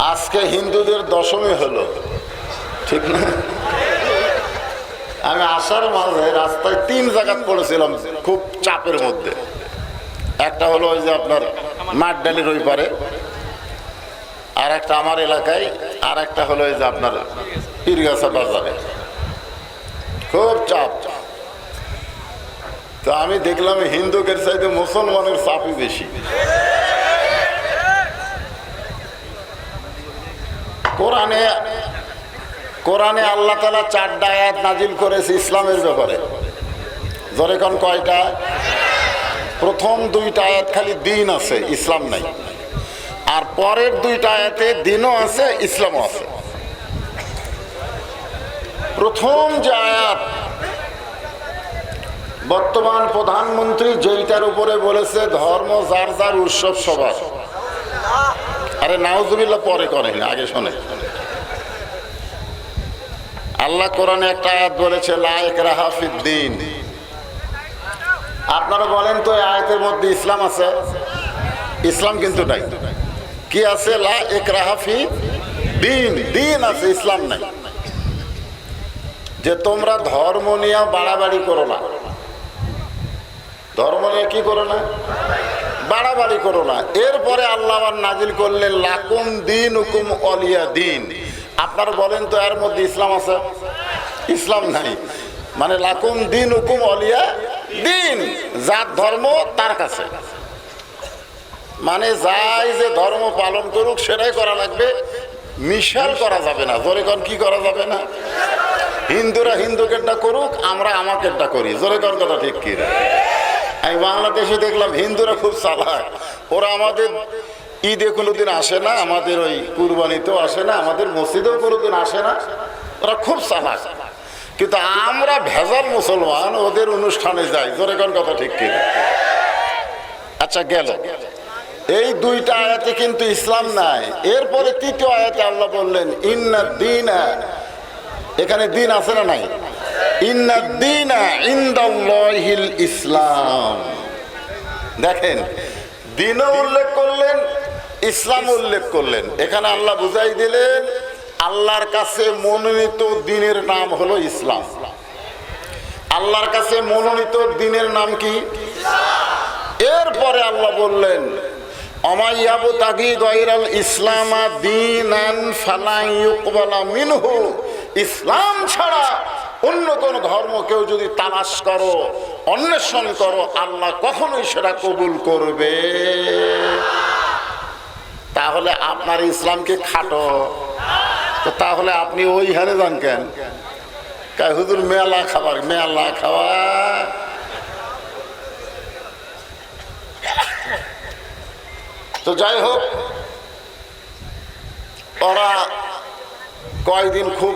আজকে হিন্দুদের দশমী হলো। ঠিক না? আমি আসার মাঝে রাস্তায় তিন জায়গায় পড়েছিলাম খুব চাপের মধ্যে। একটা হলো ওই যে আপনার মাঠডালির ওই পারে, আর একটা আমার এলাকায়, আর একটা হলো ওই যে আপনার পীরগাছা বাজারে। খুব চাপ। তো আমি দেখলাম হিন্দুদের চাইতে মুসলমানের চাপই বেশি। কোরআনে কোরআনে আল্লাহ তালা চারটা আয়াত নাজিল করেছে ইসলামের ব্যাপারে। জোরে কোন কয়টা? প্রথম দুইটা আয়াত খালি দিন আছে, ইসলাম নাই। আর পরের দুইটা আয়াতে দিনও আছে, ইসলামও আছে। প্রথম যে আয়াত, বর্তমান প্রধানমন্ত্রী যেইটার উপরে বলেছে, ধর্ম যার যার উৎসব সবার। আরে নাউজুবিল্লাহ পরে করেন, আগে শোনে। আল্লাহ কোরআনে একটা আয়াত বলেছে লায়ক রাহাফিদ্দিন আপনারা বলেন তো আয়াতের মধ্যে ইসলাম আছে? ইসলাম কিন্তু নাই। কি আছে? লা এক রাহাফি দিন। দিন আছে, ইসলাম নাই। যে তোমরা ধর্ম নিয়ে বাড়াবাড়ি করো না। ধর্ম নিয়ে কি করো না? বাড়াবাড়ি করো না। এরপরে আল্লাহ নাজিল করলেন, লাকুম দিন হুকুম অলিয়া দিন। আপনারা বলেন তো এর মধ্যে ইসলাম আছে? ইসলাম নাই। মানে লাকুম দিন হুকুম অলিয়া দিন। যার ধর্ম, তার কাছে। মানে যাই যে ধর্ম পালন করুক, সেটাই করা লাগবে। মিশাল করা যাবে না। জোরে কন কি করা যাবে না? হিন্দুরা হিন্দুকেরটা করুক, আমরা আমাকেরটা করি। জোরে কর কথা ঠিক কি আমি বাংলাদেশে দেখলাম হিন্দুরা খুব চালাক। ওরা আমাদের ঈদে কোনোদিন আসে না, আমাদের ওই কুরবানিতেও আসে না, আমাদের মসজিদেও কোনোদিন আসে না। ওরা খুব চালাক। কিন্তু আমরা ভেজাল মুসলমান, ওদের অনুষ্ঠানে যাই। জোরে কোন কথা ঠিক কি? আচ্ছা গেল। এই দুইটা আয়াতে কিন্তু ইসলাম নাই। এরপরে তৃতীয় আয়াতে আল্লাহ বললেন, ইন্না দিনা এখানে দিন আছে না নাই? ইন্না দিনা ইন্দাল্লাহিল ইসলাম। দেখেন দিনও উল্লেখ করলেন ইসলাম উল্লেখ করলেন। এখানে আল্লাহ বুঝাই দিলেন, আল্লাহর কাছে মনোনীত দিনের নাম হলো ইসলাম। আল্লাহর কাছে মনোনীত দিনের নাম কি? এরপরে আল্লাহ বললেন মিনহু। ইসলাম ছাড়া অন্য কোন ধর্ম কেউ যদি তালাশ করো, অন্বেষণ করো, আল্লাহ কখনোই সেটা কবুল করবে। তাহলে আপনার ইসলামকে খাটো। তো তাহলে আপনি ওই হারে যান কেন? হুজুর, মেলা খাবার, মেলা খাওয়া। তো যাই হোক, ওরা কয়েকদিন খুব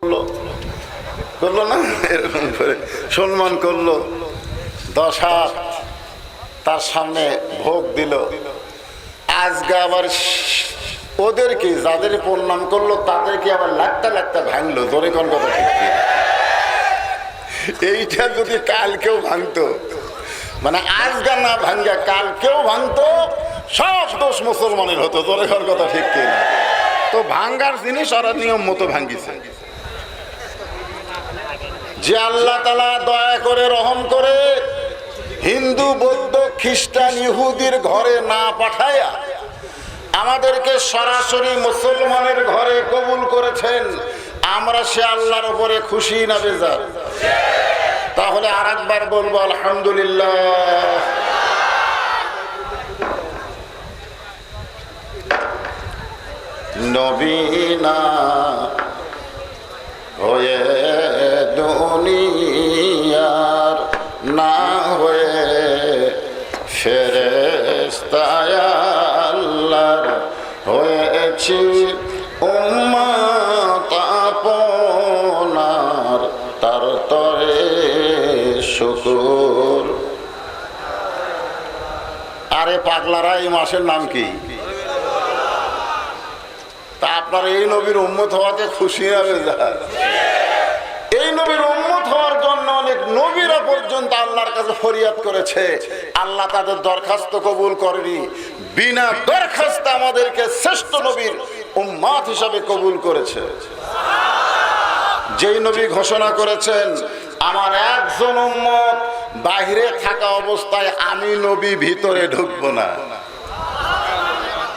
করল। করল না? এরকম করে সম্মান করল। দশ তার সামনে ভোগ দিল। আজকে আবার ওদেরকে যাদের প্রণাম করল, তাদেরকে আবার লাখটা লাখটা ভাঙলো। জোরে কোন কথা ঠিক এইটা যদি কালকেও ভাঙতো মানে আজগা না ভাঙ্গা কালকেও ভাঙতো, সব দোষ মুসলমানের হতো। তোর এখন কথা ঠিক কিনা তো ভাঙ্গার জিনিস ওরা নিয়ম মতো ভাঙ্গিছে। যে আল্লাহ তালা দয়া করে রহম করে হিন্দু, বৌদ্ধ, খ্রিস্টান, ইহুদির ঘরে না পাঠায়া আমাদেরকে সরাসরি মুসলমানের ঘরে কবুল করেছেন, আমরা সে আল্লাহর উপরে খুশি না বেজার তাহলে আর একবার বলব, আলহামদুলিল্লাহ। নবীনা আরে পাগলারা, এই মাসের নাম কি? তা আপনার এই নবীর উম্মত হওয়াতে খুশি হবে এই নবীর উম্মত হওয়ার জন্য অনেক নবীরা পর্যন্ত আল্লাহর কাছে ফরিয়াদ করেছে। আল্লাহ তাদের দরখাস্ত কবুল করেনি। বিনা দরখাস্ত আমাদেরকে শ্রেষ্ঠ নবীর উম্মাত হিসাবে কবুল করেছে। যেই নবী ঘোষণা করেছেন, আমার একজন উম্মত বাহিরে থাকা অবস্থায় আমি নবী ভিতরে ঢুকবো না।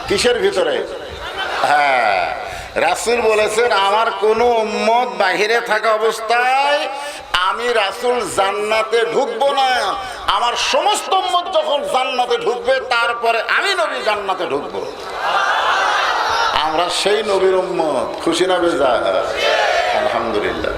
কিসের ভিতরে? হ্যাঁ রাসুল বলেছেন, আমার কোনো উম্মত বাহিরে থাকা অবস্থায় আমি রাসুল জান্নাতে ঢুকবো না। আমার সমস্ত উম্মত যখন জান্নাতে ঢুকবে, তারপরে আমি নবী জান্নাতে ঢুকবো। আমরা সেই নবীর উম্মত। খুশি না বেজা আলহামদুলিল্লাহ।